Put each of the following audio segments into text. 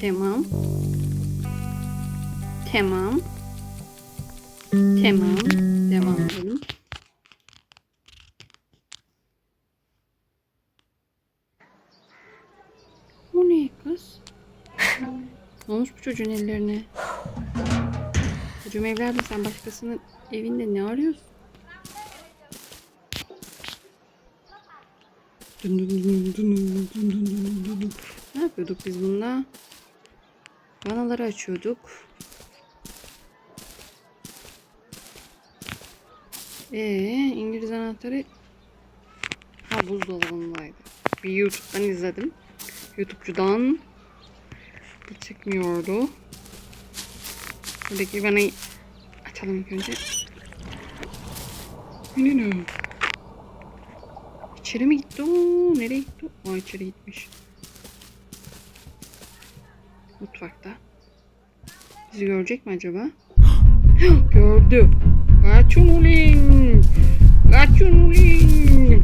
Tamam. Tamam. Tamam. Devam edelim. Bu ne kız? Ne olmuş bu çocuğun ellerine? Çocuğum evladım sen başkasının evinde ne arıyorsun? Ne yapıyorduk biz bununla? Vanaları açıyorduk. Ee, İngiliz anahtarı ha buzdolabındaydı. Bir YouTube'dan izledim. YouTube'cudan bu çıkmıyordu. Buradaki vanayı açalım ilk önce. İçeri mi gitti o? Nereye gitti o? Aa içeri gitmiş. Mutfakta. Bizi görecek mi acaba? Gördü. Kaçın ulan. Kaçın ulan.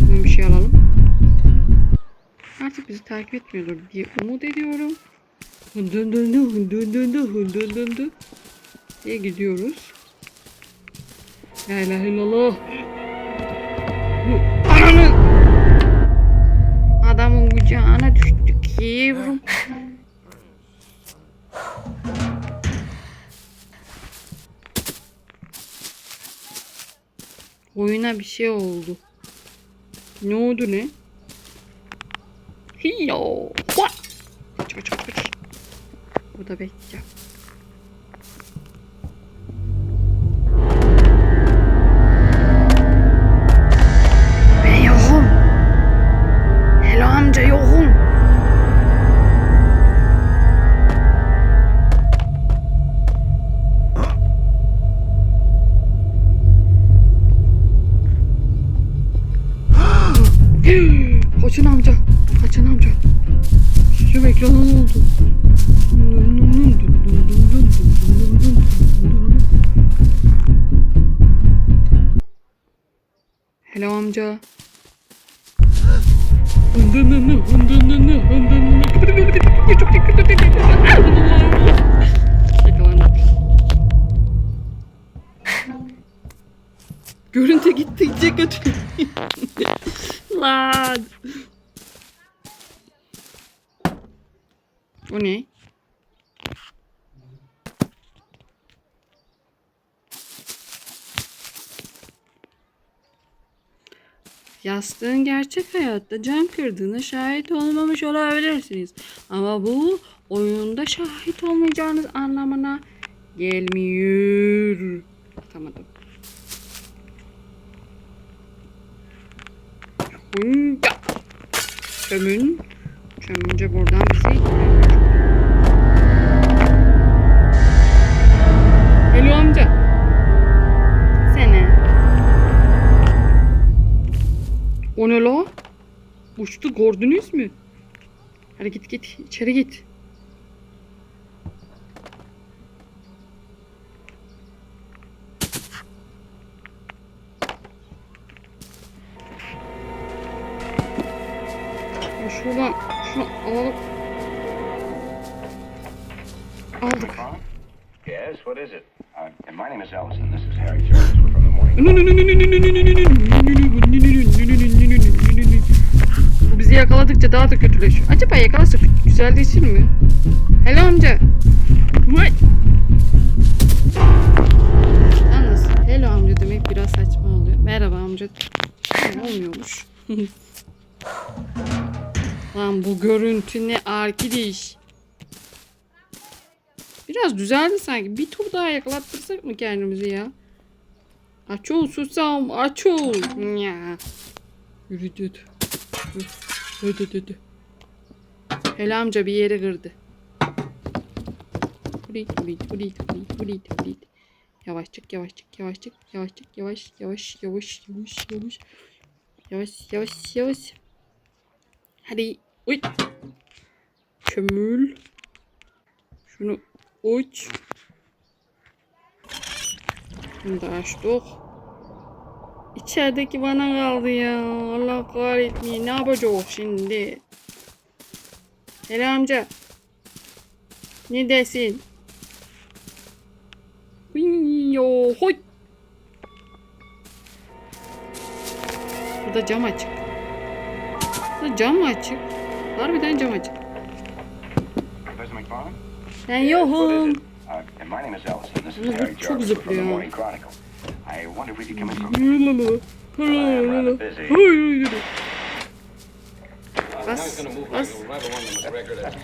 Buradan bir şey alalım. Artık bizi takip etmiyordur diye umut ediyorum. Dın hındın dın dın diye gidiyoruz. La ilahe illallah. Kucağına düştük yavrum. Oyuna bir şey oldu. Ne oldu ne? Hiyo. Kaç kaç kaç kaç. Burada bekleyeceğim. benim oldu. Hello amca. Görüntü gitti, gidecek kötü. Lan. O ne? Yastığın gerçek hayatta cam kırdığına şahit olmamış olabilirsiniz. Ama bu oyunda şahit olmayacağınız anlamına gelmiyor. Atamadım. Çömün. Çömünce buradan bizi O ne la? Uçtu gördünüz mü? Hadi git git içeri git. Ya Şuradan şunu alalım. Aldık. Yes, what is it? Uh, my name is Ellison. This is Harry Jones. Bu bizi yakaladıkça daha da kötüleşiyor. Acaba yakalasak güzelleşir mi? Hello amca. What? Yalnız hello amca demek biraz saçma oluyor. Merhaba amca. Olmuyormuş. Lan bu görüntü ne arkadaş. Biraz düzeldi sanki. Bir tur daha yakalattırsak mı kendimizi ya? Aç ol susam aç ol. Ya. Yürü dedi. Öde dedi. Hele amca bir yeri kırdı. Hulit hulit hulit hulit hulit hulit. Yavaşçık yavaşçık yavaşçık yavaşçık yavaş yavaş yavaş yavaş yavaş. Yavaş yavaş yavaş. Hadi uy. Kömül. Şunu uç. Bunu da açtık. İçerideki bana kaldı ya. Allah kahretmeyin. Ne yapacağız şimdi? Hele amca. Ne desin? Yo, hoy. Burada cam açık. Burada cam açık. Harbiden cam açık. Ben yokum. İt? And my name is Ellison. This is Yalnız bu Harry çok Jarvis from the zıplıyor. Bas. like a rebel on the record as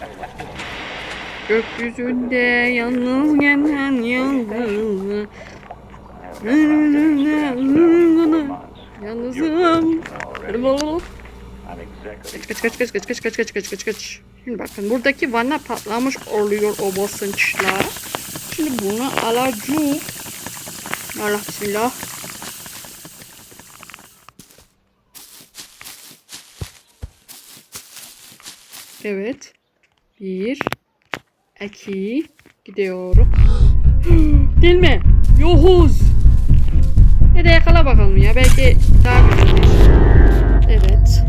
Gökyüzünde yalnız gelen yıldız. Yalnızım. Exactly... Kaç kaç kaç kaç kaç kaç kaç kaç kaç kaç. Şimdi bakın buradaki vana patlamış oluyor o basınçla. Şimdi bunu alacağım. Allah bismillah. Evet. Bir. iki. Gidiyorum. Gelme. Yohuz. Ne de yakala bakalım ya. Belki daha güzel. Evet.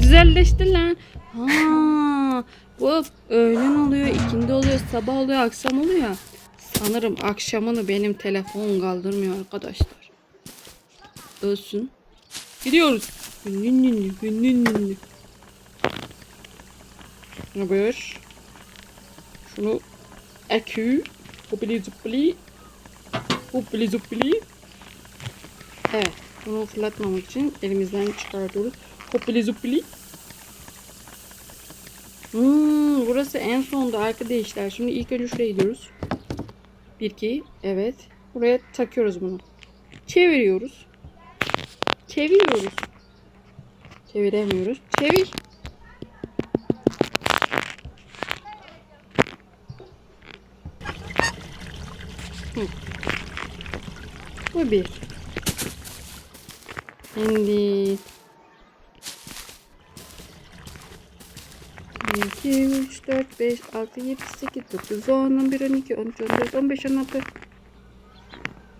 Güzelleşti lan. Ha, bu öğlen oluyor, ikindi oluyor, sabah oluyor, akşam oluyor. Sanırım akşamını benim telefon kaldırmıyor arkadaşlar. Ölsün. Gidiyoruz. Şunu bir. Şunu ekü. Hopili zupili. Hopili zupili. Evet. Bunu fırlatmamak için elimizden çıkartıyoruz. Hopili zupili. Hmm, burası en sonda arkadaşlar. Şimdi ilk önce şuraya gidiyoruz. 1 2 evet. Buraya takıyoruz bunu. Çeviriyoruz. Çeviriyoruz. Çeviremiyoruz. Çevir. Bu bir. Şimdi 1, 2, 3, 4, 5, 6, 7, 8, 9, 10, 11, 12, 13, 14, 15, 16.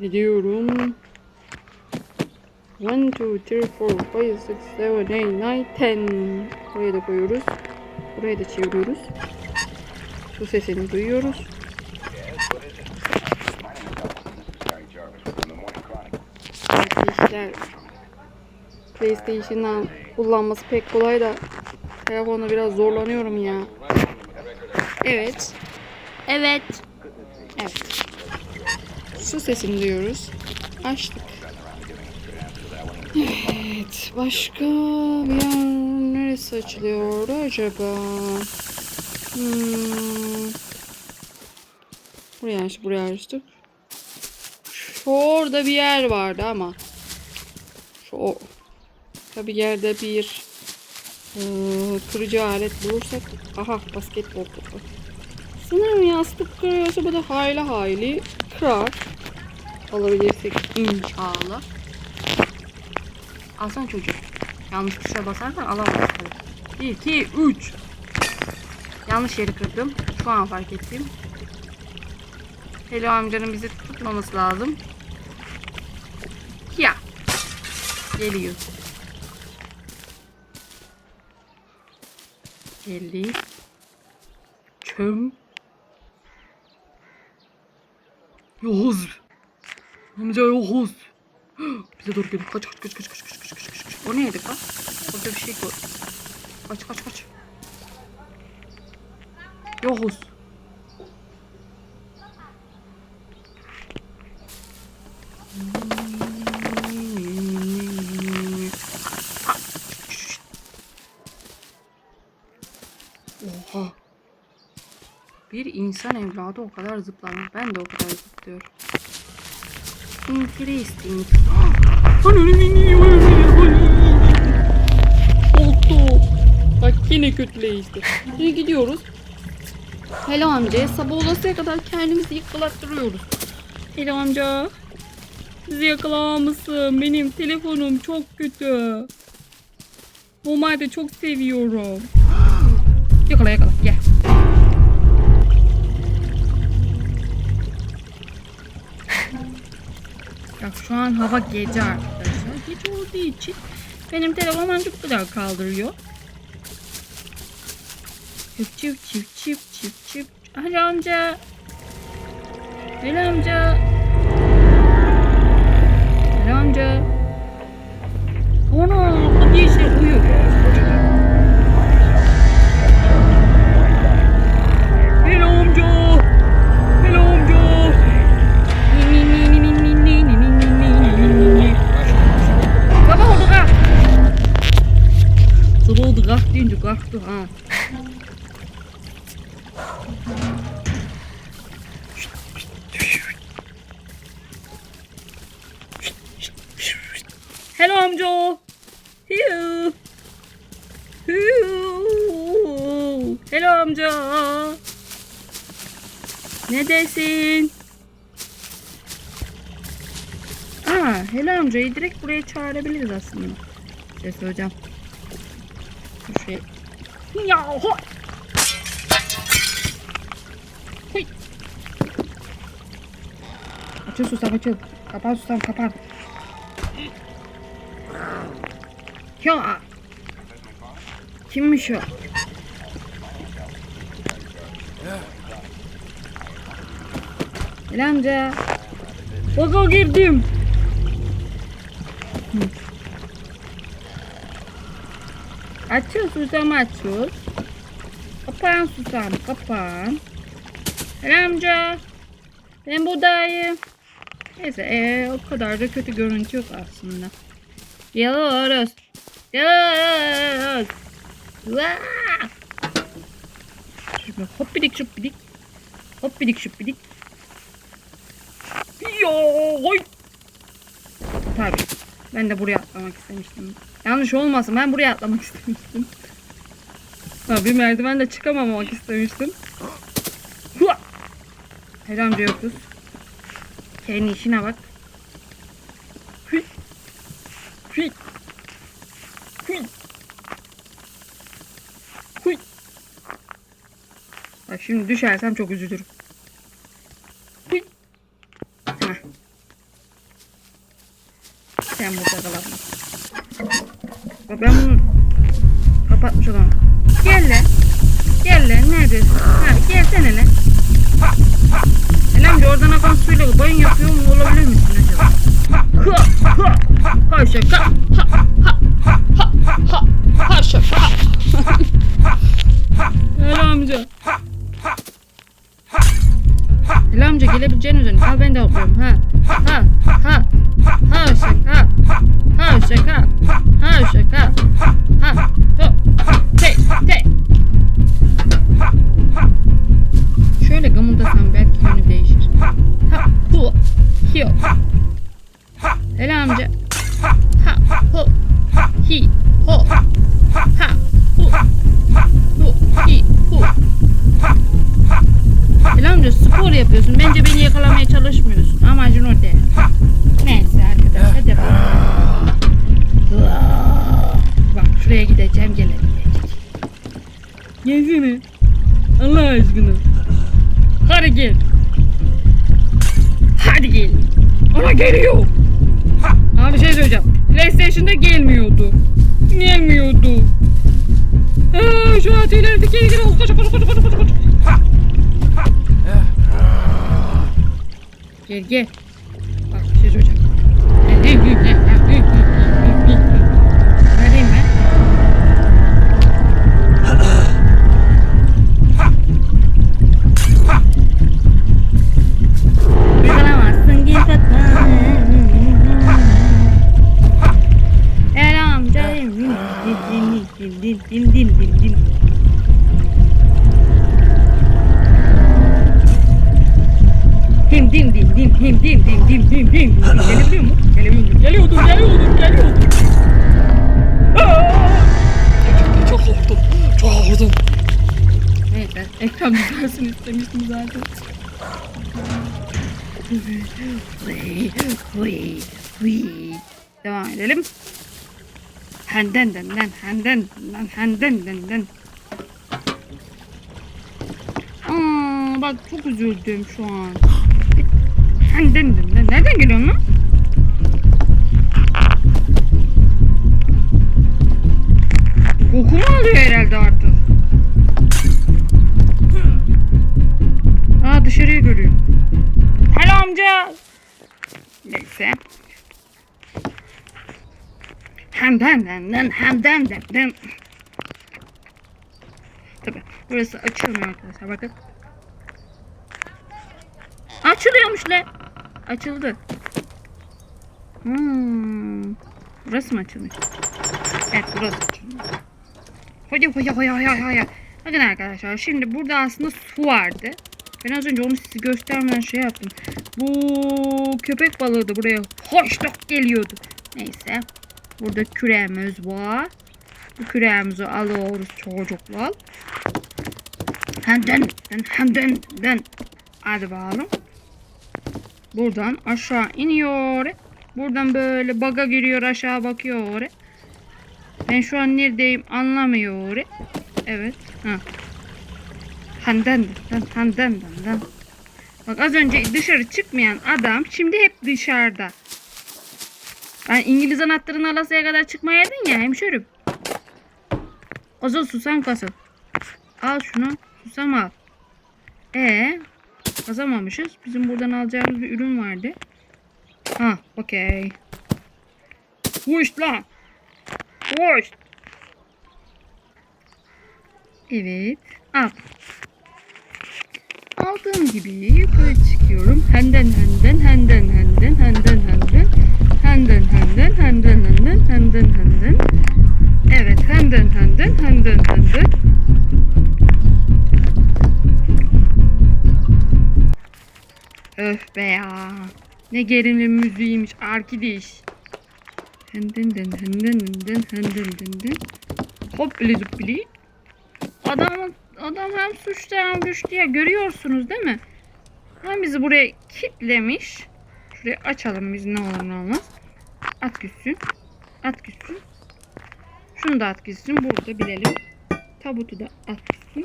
Gidiyorum. 1, 2, 3, 4, 5, 6, 7, 8, 9, 10. Buraya da koyuyoruz. Buraya da çeviriyoruz. Su sesini duyuyoruz. Arkadaşlar PlayStation'dan kullanması pek kolay da telefonda biraz zorlanıyorum ya. Evet. Evet. Evet. Su sesini duyuyoruz. Açtık. Evet. Başka bir yer neresi açılıyor acaba? Hmm. Buraya açtık. Buraya açtık. Şurada bir yer vardı ama. Şu. Tabi yerde bir eee, kırıcı alet bulursak. Aha basketbol topu. Sanırım yastık kırıyorsa bu da hayli hayli kırar. Alabilirsek inşallah. Alsana çocuk. Yanlış tuşa basarsan alamazsın. 1, 2, 3. Yanlış yeri kırdım. Şu an fark ettim. Hello amcanın bizi tutmaması lazım. Ya. Geliyor. Geldi. Çöm. Yoğuz. Amca yoğuz. Bize doğru geliyor. Kaç kaç kaç kaç kaç kaç kaç kaç kaç. O neydi ka? Orada bir şey koy. Kaç kaç kaç. Yoğuz. Oha. Bir insan evladı o kadar zıplamıyor. Ben de o kadar zıplıyorum. Interesting. Oldu. Bak yine kötüleşti. Şimdi gidiyoruz. Hello amca. Sabah olasıya kadar kendimizi yıkılattırıyoruz. Hello amca. Bizi yakalar mısın? Benim telefonum çok kötü. Normalde çok seviyorum. Yakala yakala gel. Şu an hava gece arkadaşlar. Gece olduğu için benim telefon ancak bu kadar kaldırıyor. Çip çip çip çip çip çip. Ali amca. Ali amca. Ali amca. Ana hadi işte uyu. korktum. Hello amca. Hello. Hello amca. Neredesin? Aa, hello amcayı direkt buraya çağırabiliriz aslında. Bir şey söyleyeceğim. Şey ya ho. Huy. Açıl susam açıl. Kapat. Ya. Kimmiş o? Hello amca. Baka girdim. Hı. Açıl susam açıl. Kapan susam kapan. Hello amca. Ben buradayım. Neyse ee, o kadar da kötü görüntü yok aslında. Geliyoruz. Geliyoruz. Vaa! Hoppidik şuppidik. Hoppidik şuppidik. Yo, oy. Tabii. Ben de buraya atlamak istemiştim. Yanlış olmasın. Ben buraya atlamak istemiştim. Ha, bir merdiven de çıkamamak istemiştim. Her amca yokuz. Kendi işine bak. Bak şimdi düşersem çok üzülürüm. Her şaka. Her şaka. Helal amca. Helal amca gelebileceğin üzerine. Ha ben de hopluyorum. Ha. Ha. Ha. Ha şaka. Ha şaka. Ha şaka. Ha. Hele amca. Ha, hu, hi, ho. Ha, hu, hu, hi, hu. Hele amca spor yapıyorsun. Bence beni yakalamaya çalışmıyorsun. Amacın o değil. Neyse arkadaşlar hadi bakalım. Bak şuraya gideceğim gelebilecek. Gelsene. Allah aşkına. Hadi gel. Hadi gel. Ama geliyor. Bir şey söyleyeceğim. PlayStation'da gelmiyordu. Gelmiyordu. Aa, şu an diken oldu. Koş koş koş koş koş koş. Gel gel. Gelebiliyor mu? Gelebiliyor. Geliyordur, geliyordur, geliyordur. Çok korktum. Çok korktum. Evet, ben ekran videosunu istemiştim zaten. Devam edelim. Henden denden, henden denden, henden denden. Aa, bak çok üzüldüm şu an. Henden denden. Nereden geliyorsun lan? Kokumu alıyor herhalde artık. Aa dışarıya görüyor. Hello amca. Neyse. Hem den den den hem den den den. Tabii burası açılmıyor arkadaşlar bakın. Açılıyormuş lan. Açıldı. Hmm. Burası mı açılmış? Evet burası açılmış. Hoca hoca hoca hoca hoca. Bakın arkadaşlar şimdi burada aslında su vardı. Ben az önce onu size göstermeden şey yaptım. Bu köpek balığı da buraya hoşluk geliyordu. Neyse. Burada küreğimiz var. Bu küreğimizi alıyoruz çocuklar. Henden, den, henden, den. Hadi bakalım. Buradan aşağı iniyor. Buradan böyle baga giriyor aşağı bakıyor. Ben şu an neredeyim anlamıyor. Evet. Ha. Handen, den, henden, den, den. Bak az önce dışarı çıkmayan adam şimdi hep dışarıda. Ben İngiliz anahtarını alasıya kadar çıkmayaydın ya hemşerim. Azal susam kasın. Al şunu. Susam al. E kazamamışız. Bizim buradan alacağımız bir ürün vardı. Ha, okey. Hoş lan. Hoş. Evet. Al. Aldığım gibi yukarı çıkıyorum. Henden henden henden henden henden henden henden henden henden henden henden henden Evet henden henden henden henden Öf be ya. Ne gerilim müziğiymiş arkadaş. Henden den henden henden henden henden Hop bili zıppili. Adam, adam hem suçlu hem güçlü ya görüyorsunuz değil mi? Hem bizi buraya kilitlemiş. Şurayı açalım biz ne olur ne olmaz. At gitsin. At gitsin. Şunu da at gitsin. Burada bilelim. Tabutu da at gitsin.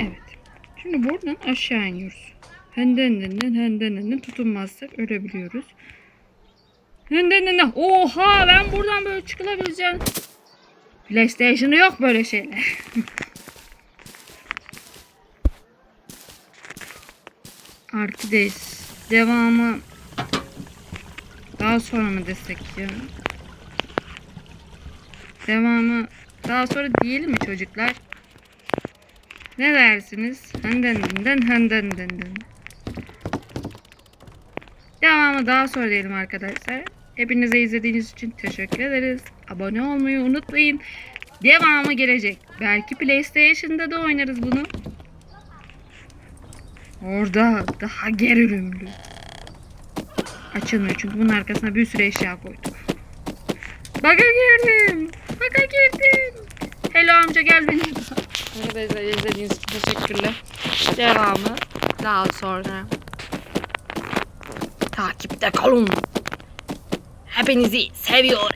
Evet. Şimdi buradan aşağı iniyoruz. Henden henden henden henden ölebiliyoruz. Henden henden. Oha ben buradan böyle çıkılabileceğim. PlayStation'da yok böyle şeyler. Arkadaş devamı daha sonra mı desek ya? Devamı daha sonra diyelim mi çocuklar? Ne dersiniz? Henden henden henden henden. Devamı daha sonra diyelim arkadaşlar. Hepinize izlediğiniz için teşekkür ederiz. Abone olmayı unutmayın. Devamı gelecek. Belki PlayStation'da da oynarız bunu. Orada daha gerilimli. Açılmıyor çünkü bunun arkasına bir sürü eşya koydum. Baka girdim. Baka girdim. Hello amca gel beni. Arkadaşlar izlediğiniz için teşekkürler. Devamı daha sonra. Takipte kalın. Hepinizi seviyorum.